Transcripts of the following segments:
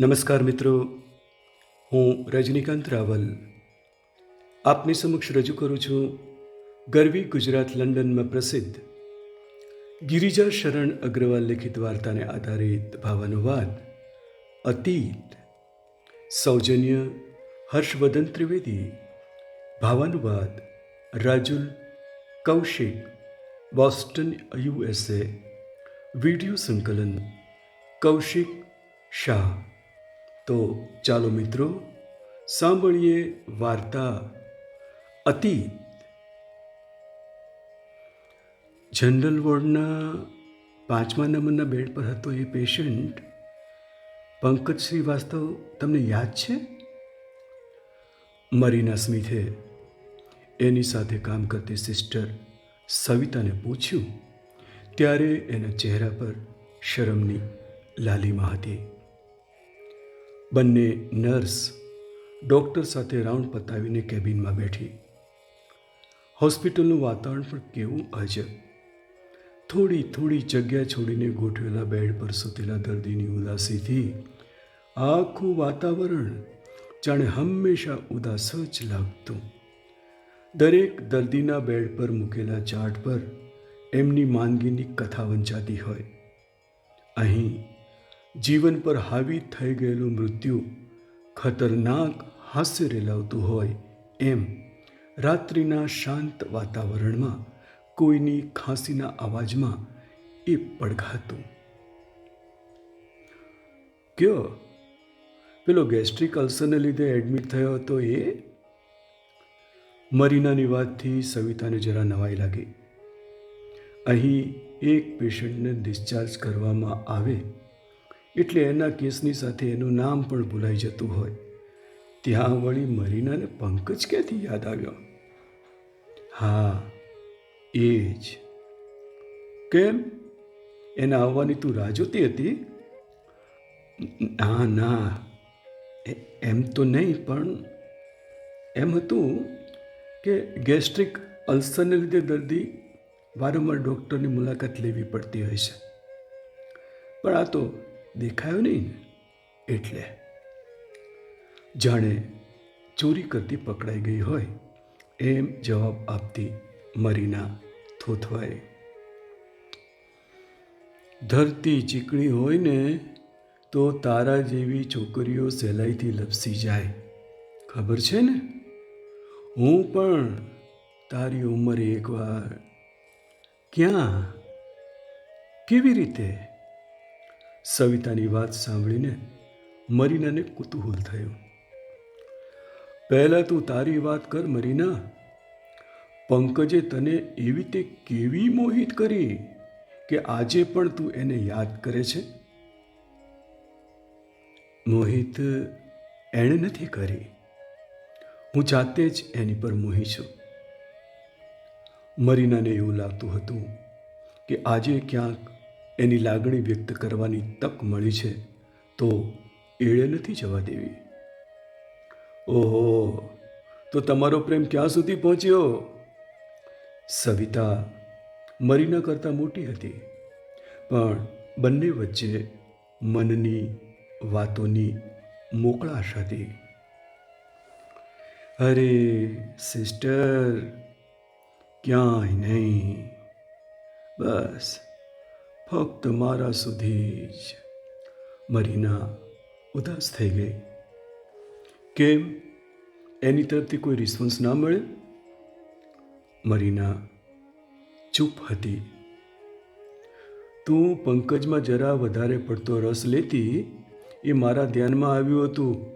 નમસ્કાર મિત્રો. હું રજનીકાંત રાવલ. આપની સમક્ષ રજૂ કરું છું ગરવી ગુજરાત લંડનમાં પ્રસિદ્ધ ગિરિજા શરણ અગ્રવાલ લિખિત વાર્તાને આધારિત ભાવાનુવાદ અતીત, સૌજન્ય, હર્ષવર્ધન ત્રિવેદી ભાવાનુવાદ Rajul, Kaushik, Boston USA video સંકલન, કૌશિક શાહ. તો ચાલો મિત્રો, સાંભળીએ વાર્તા અતિ જનરલ વોર્ડના પાંચમા નંબરના બેડ પર હતો એ પેશન્ટ. પંકજ શ્રીવાસ્તવ, તમને યાદ છે? મરીના સ્મિથે એની સાથે કામ કરતી સિસ્ટર સવિતાને પૂછ્યું, ત્યારે એના ચહેરા પર શરમની લાલીમાં હતી. બંને નર્સ ડૉક્ટર સાથે રાઉન્ડ પતાવીને કેબિનમાં બેઠી. હોસ્પિટલનું વાતાવરણ પણ કેવું અજબ થોડી થોડી જગ્યા છોડીને ગોઠવેલા બેડ પર સૂતેલા દર્દીની ઉદાસીથી આખું વાતાવરણ જાણે હંમેશા ઉદાસ જ લાગતું. દરેક દર્દીના બેડ પર મૂકેલા ચાર્ટ પર એમની માંદગીની કથા વંચાતી હોય. અહીં જીવન પર હાવી થઈ ગયેલું મૃત્યુ ખતરનાક હાસ્ય રેલાવતું હોય એમ રાત્રિના શાંત વાતાવરણમાં કોઈની ખાંસીના અવાજમાં એ પડઘાતું. કયો? પેલો ગેસ્ટ્રિક અલ્સરને લીધે એડમિટ થયો હતો એ? મરીનાની વાતથી સવિતાને જરા નવાઈ લાગી. અહીં એક પેશન્ટને ડિસ્ચાર્જ કરવામાં આવે એટલે એના કેસની સાથે એનું નામ પણ ભૂલાઈ જતું હોય. ત્યાં વળી મરીનાને પંકજ ક્યાંથી યાદ આવ્યો? હા, એ જ. કેમ? એના આવવાની તું રાહ જોતી હતી? ના ના એમ તો નહીં, પણ એમ હતું કે ગેસ્ટ્રિક અલ્સરને લીધે દર્દી વારંવાર ડૉક્ટરની મુલાકાત લેવી પડતી હોય છે. પણ આ તો દેખાયો નહીં? ને એટલે. જાણે ચોરી કરતી પકડાઈ ગઈ હોય, એમ જવાબ આપતી મરીના થોથવાએ. ધરતી ચીકણી હોય ને, તો તારા જેવી છોકરીઓ સહેલાઈથી લપસી જાય. ખબર છે ને? હું પણ તારી ઉંમરે એકવાર. ક્યાં? કેવી રીતે? સવિતાની વાત સાંભળીને મરીનાને કુતૂહલ થયું. પહેલાં તું તારી વાત કર મરીના. પંકજે તને એવી તે કેવી મોહિત કરી કે આજે પણ તું એને યાદ કરે છે? મોહિત એણે નથી કરી. હું જાતે જ એની પર મોહી છું. મરીનાને એવું લાગતું હતું કે આજે ક્યાંક એની લાગણી વ્યક્ત કરવાની તક મળી છે, તો એળે નથી જવા દેવી. ઓહો, તો તમારો પ્રેમ ક્યાં સુધી પહોંચ્યો? સવિતા મરીના કરતાં મોટી હતી, પણ બંને વચ્ચે મનની વાતોની મોકળાશ હતી. અરે, સિસ્ટર, ક્યાંય નહીં. બસ. ફક્ત મારા સુધી જ મરીના ઉદાસ થઈ ગઈ. કેમ? એની તરફથી કોઈ રિસ્પોન્સ ના મળે? મરીના ચૂપ હતી. તું પંકજમાં જરા વધારે પડતો રસ લેતી? એ મારા ધ્યાનમાં આવ્યું હતું.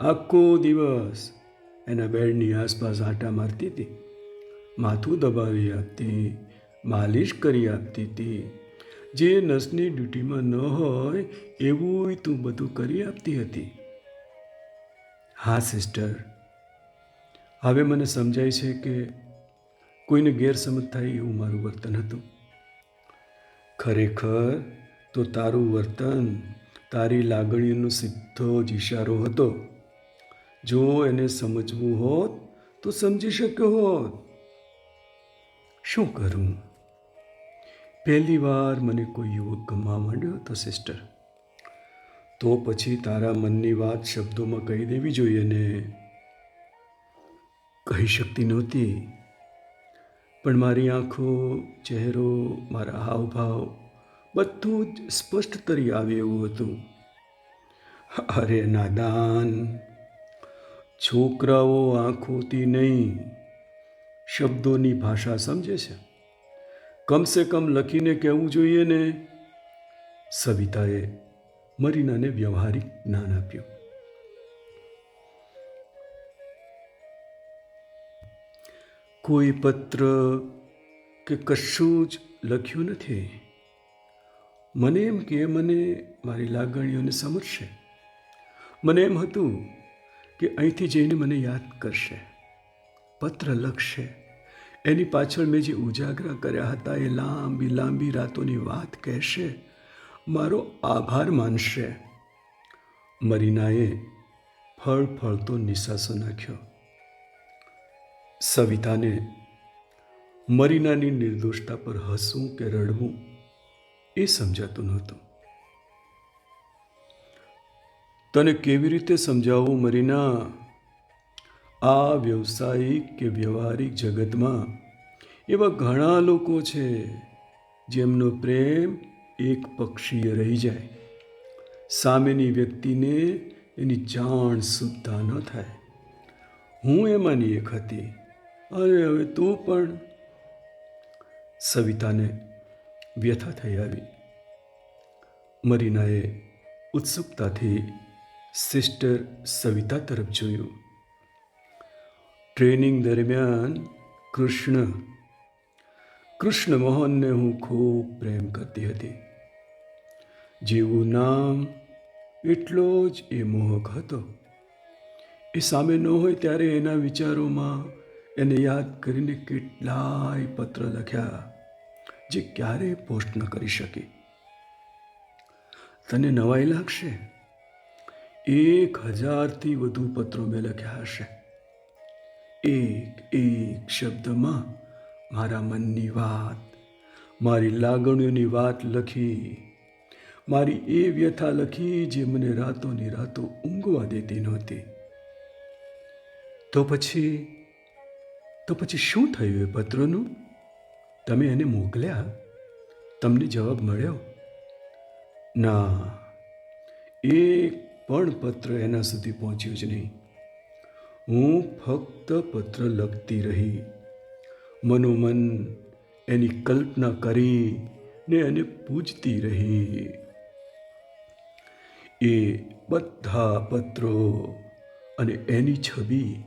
આખો દિવસ એના બેડની આસપાસ આંટા મારતી હતી. માથું દબાવી આપતી, માલિશ કરી આપતી હતી. જે નર્સની ડ્યુટીમાં ન હોય, એવું તું બધું કરી આપતી હતી. હા, સિસ્ટર. હવે મને સમજાય છે કે કોઈને ગેરસમજ થાય એવું મારું વર્તન હતું. ખરેખર તો તારું વર્તન તારી લાગણીનો સીધો જ ઇશારો હતો. જો એને સમજવું હોત તો સમજી શક્યો હોત. શું કરું? પહેલી વાર મને કોઈ યુવક ગમવા માંડ્યો હતો સિસ્ટર તો પછી તારા મનની વાત શબ્દોમાં કહી દેવી જોઈએ ને કહી શકતી નહોતી. પણ મારી આંખો, ચહેરો, મારા હાવભાવ બધું જ સ્પષ્ટ તરી આવે એવું હતું. અરે નાદાન, છોકરાઓ આંખોથી નહીં, શબ્દોની ભાષા સમજે છે. કમસે કમ લખીને કહેવું જોઈએ ને. સવિતાએ મરીનાને વ્યવહારિક જ્ઞાન આપ્યું. કોઈ પત્ર કે કશું જ લખ્યું નથી. મને એમ કે મને મારી લાગણીઓને સમજશે. મને એમ હતું કે અહીંથી જઈને મને યાદ કરશે. પત્ર લખશે. એની પાછળ મેં જે ઉજાગરા કર્યા હતા એ લાંબી લાંબી રાતોની વાત કહેશે, મારો આભાર માનશે. મરીનાએ ફળ ફળતો નિશાસો નાખ્યો. સવિતાને મરીનાની નિર્દોષતા પર હસવું કે રડવું એ સમજાતું નહોતું. તને કેવી રીતે સમજાવવું મરીના? આ વ્યવસાયિક કે વ્યવહારિક જગતમાં એવા ઘણા લોકો છે જેમનો પ્રેમ એક પક્ષીય રહી જાય. સામેની વ્યક્તિને એની જાણ સુદ્ધા ન થાય. હું એમાંની એક હતી. અરે, હવે તું પણ? સવિતાને વ્યથા થઈ આવી. મરીનાએ ઉત્સુકતાથી સિસ્ટર સવિતા તરફ જોયું. ટ્રેનિંગ દરમિયાન કૃષ્ણ કૃષ્ણ મોહનને હું ખૂબ પ્રેમ કરતી હતી. જેવું નામ એટલો જ એ મોહક હતો. એ સામે ન હોય ત્યારે એના વિચારોમાં એને યાદ કરીને કેટલાય પત્ર લખ્યા જે ક્યારેય પોસ્ટ ન કરી શકી. તને નવાઈ લાગશે? એક હજારથી વધુ પત્રો મેં લખ્યા હશે. એક એક શબ્દમાં મારા મનની વાત, મારી લાગણીઓની વાત લખી, મારી એ વ્યથા લખી જે મને રાતોની રાતો ઊંઘવા દેતી નહોતી. તો પછી તો પછી શું થયું એ પત્રનું? તમે એને મોકલ્યા? તમને જવાબ મળ્યો? ના, એક પણ પત્ર એના સુધી પહોંચ્યો જ નહીં. હું ફક્ત પત્ર લખતી રહી. મનોમન એની કલ્પના કરી ને એને પૂજતી રહી. એ બધા પત્રો અને એની છબી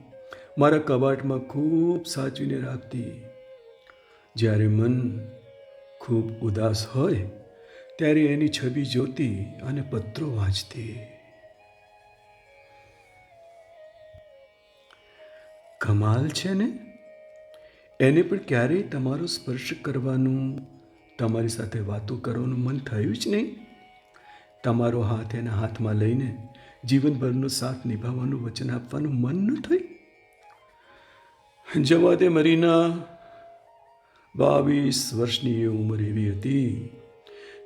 મારા કબાટમાં ખૂબ સાચવીને રાખતી. જ્યારે મન ખૂબ ઉદાસ હોય, ત્યારે એની છબી જોતી અને પત્રો વાંચતી. કમાલ છે ને? એને પણ ક્યારેય તમારો સ્પર્શ કરવાનું, તમારી સાથે વાતો કરવાનું મન થયું જ નહીં. તમારો હાથ એના હાથમાં લઈને જીવનભરનો સાથ નિભાવવાનું, વચન આપવાનું મન ન થયું. જવા દે મરીના બાવીસ વર્ષની એ ઉંમર એવી હતી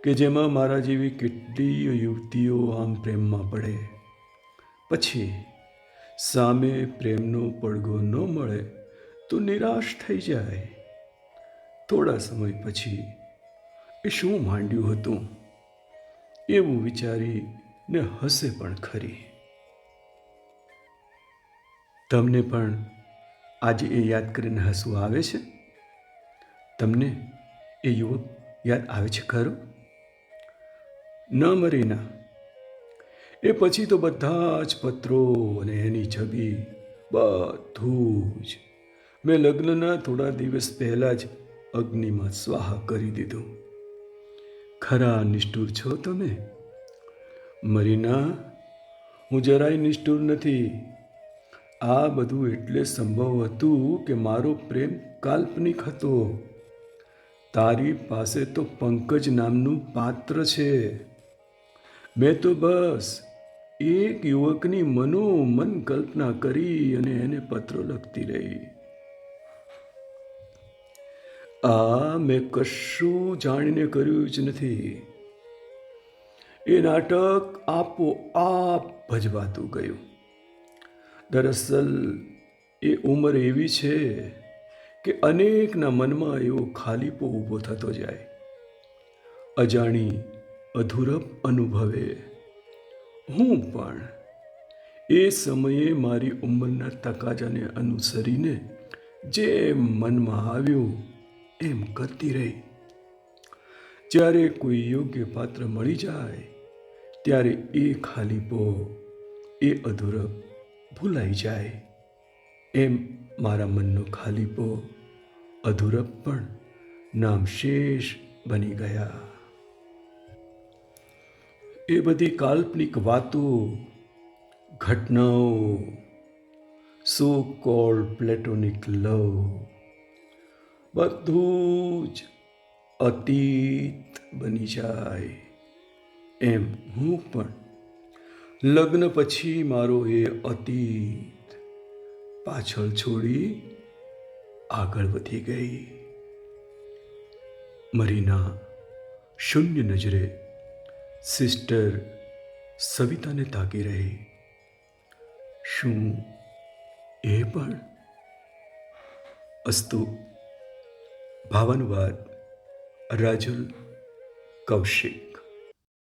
કે જેમાં મારા જેવી કેટલીય યુવતીઓ આમ પ્રેમમાં પડે. પછી સામે પ્રેમનો પડઘો ન મળે તો નિરાશ થઈ જાય. થોડા સમય પછી એ શું માંડ્યું હતું? એવું વિચારીને હસે પણ ખરી. તમને પણ આજે એ યાદ કરીને હસવું આવે છે? તમને એ યુવક યાદ આવે છે ખરું? ન મરીના. એ પછી તો બધા જ પત્રો અને એની છબી બધું જ. મેં લગ્નના થોડા દિવસ પહેલાં જ અગ્નિમાં સ્વાહા કરી દીધું. ખરા નિષ્ઠુર છો તમે? મરીના, હું જરાય નિષ્ઠુર નથી. આ બધું એટલે સંભવ હતું કે મારો પ્રેમ કાલ્પનિક હતો. તારી પાસે તો પંકજ નામનું પાત્ર છે. મેં તો બસ. એક યુવકની મનોમન કલ્પના કરી અને એને પત્રો લખતી રહી. આ મેં કશું જાણીને કર્યું જ નથી. એ નાટક આપોઆપ ભજવાતું ગયું. દરઅસલ એ ઉંમર એવી છે કે અનેકના મનમાં એવો ખાલીપો ઊભો થતો જાય. અજાણી અધૂરપ અનુભવે. હું પણ એ સમયે મારી ઉંમરના તકાજાને અનુસરીને જે મનમાં આવ્યું, એમ કરતી રહી. જ્યારે કોઈ યોગ્ય પાત્ર મળી જાય, ત્યારે એ ખાલી પો એ અધૂરપ ભૂલાઈ જાય. એમ મારા મનનો ખાલી પો અધૂરપ પણ નામશેષ બની ગયા. એ બધી કાલ્પનિક વાતો, ઘટનાઓ સો કોલ પ્લેટોનિક લવ બધું જ અતીત બની જાય. એમ હું પણ લગ્ન પછી મારો એ અતીત પાછળ છોડી આગળ વધી ગઈ. મરીના શૂન્ય નજરે સિસ્ટર સવિતાને તાકી રહી. શું એ પણ? અસ્તુ ભાવાનુવાદ રાજુલ કૌશિક.